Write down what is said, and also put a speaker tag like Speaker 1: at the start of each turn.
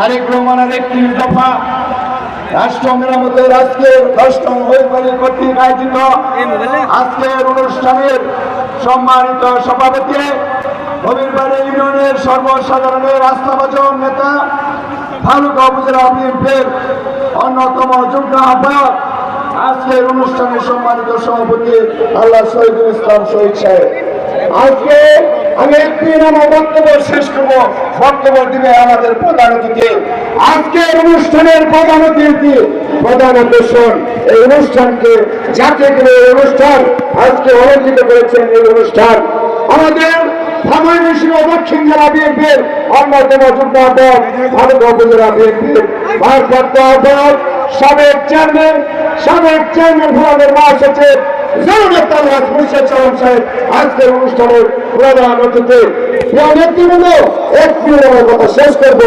Speaker 1: তারেক রহমানের একটি দফা সম্মানিত সভাপতি হবিরবাড়ি ইউনিয়নের সর্বসাধারণের আস্থাভাজন নেতা ভালুকা উপজেলা অন্যতম যুগ্ম আহ্বায়ক আজকের অনুষ্ঠানের সম্মানিত সভাপতি আল্লাহ শহীদুল ইসলাম শহীদ সাহেব। আজকে আমি একটি আমার বক্তব্য শেষ করব। বক্তব্য দিবে আমাদের প্রধান অতিথি। আজকের অনুষ্ঠানের প্রধান অতিথি, প্রধান আকর্ষণ এই অনুষ্ঠানকে যাকে করে এই অনুষ্ঠান, আজকে অলঙ্কিত করেছেন এই অনুষ্ঠান। আমাদের সাবেক চেয়ারম্যান সাবেক চেয়ারম্যান ফোরামের মহাসচিব আজকের অনুষ্ঠানের প্রধান অতিথি একটি কথা শেষ করব।